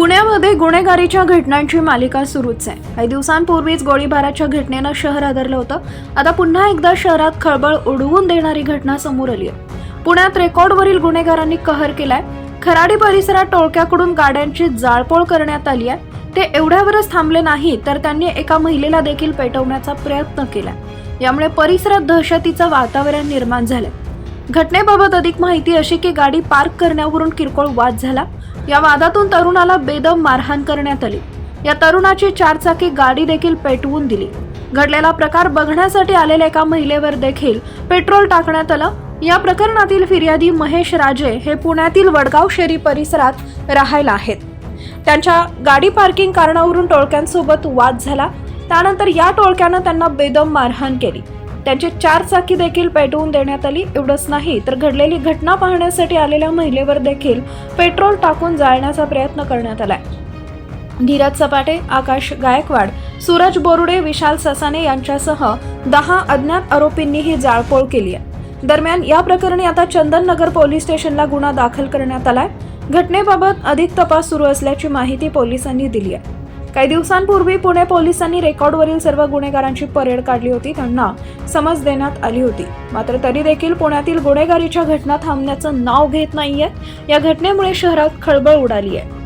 पुण्यामध्ये गुन्हेगारीच्या घटनांची मालिका सुरूच आहे. काही दिवसांपूर्वीच गोळीबाराच्या घटनेनं शहर आदरलं होतं. आता पुन्हा एकदा शहरात खळबळ उडवून देणारी घटना समोर आली आहे. पुण्यात रेकॉर्डवरील गुन्हेगारांनी कहर केलाय. खराडी परिसरात टोळक्याकडून गाड्यांची जाळपोळ करण्यात आली आहे. ते एवढ्यावरच थांबले नाही तर त्यांनी एका महिलेला देखील पेटवण्याचा प्रयत्न केला यामुळे परिसरात दहशतीचं वातावरण निर्माण झालंय. घटनेबाबत अधिक माहिती अशी की गाडी पार्क करण्यावरून किरकोळ वाद झाला. या वादातून तरुणाला बेदम मारहाण करण्यात आली. या तरुणाची चारचाकी गाडी देखील पेटवून दिली. घडलेला प्रकार बघण्यासाठी आलेल्या एका महिलेवर देखील पेट्रोल टाकण्यात आलं. या प्रकरणातील फिर्यादी महेश राजे हे पुण्यातील वडगाव शेरी परिसरात राहायला आहेत. त्यांच्या गाडी पार्किंग कारणावरून टोळक्यांसोबत वाद झाला. त्यानंतर या टोळक्यानं त्यांना बेदम मारहाण केली. त्यांची चार चाकी देखील पेटवून देण्यात आली. एवढंच नाही तर घडलेली घटना पाहण्यासाठी आलेल्या महिलेवर देखील पेट्रोल टाकून जाळण्याचा प्रयत्न करण्यात आलाय. धीरज सपाटे आकाश गायकवाड सूरज बोरुडे विशाल ससाने यांच्यासह दहा अज्ञात आरोपींनी ही जाळपोळ केली आहे. दरम्यान या प्रकरणी आता चंदननगर पोलीस स्टेशनला गुन्हा दाखल करण्यात आलाय. घटनेबाबत अधिक तपास सुरू असल्याची माहिती पोलिसांनी दिली आहे. काही दिवसांपूर्वी पुणे पोलिसांनी रेकॉर्डवरील सर्व गुन्हेगारांची परेड काढली होती त्यांना समज देण्यात आली होती. मात्र तरी देखील पुण्यातील गुन्हेगारीच्या घटना थांबण्याचं नाव घेत नाहीये या घटनेमुळे शहरात खळबळ उडाली आहे.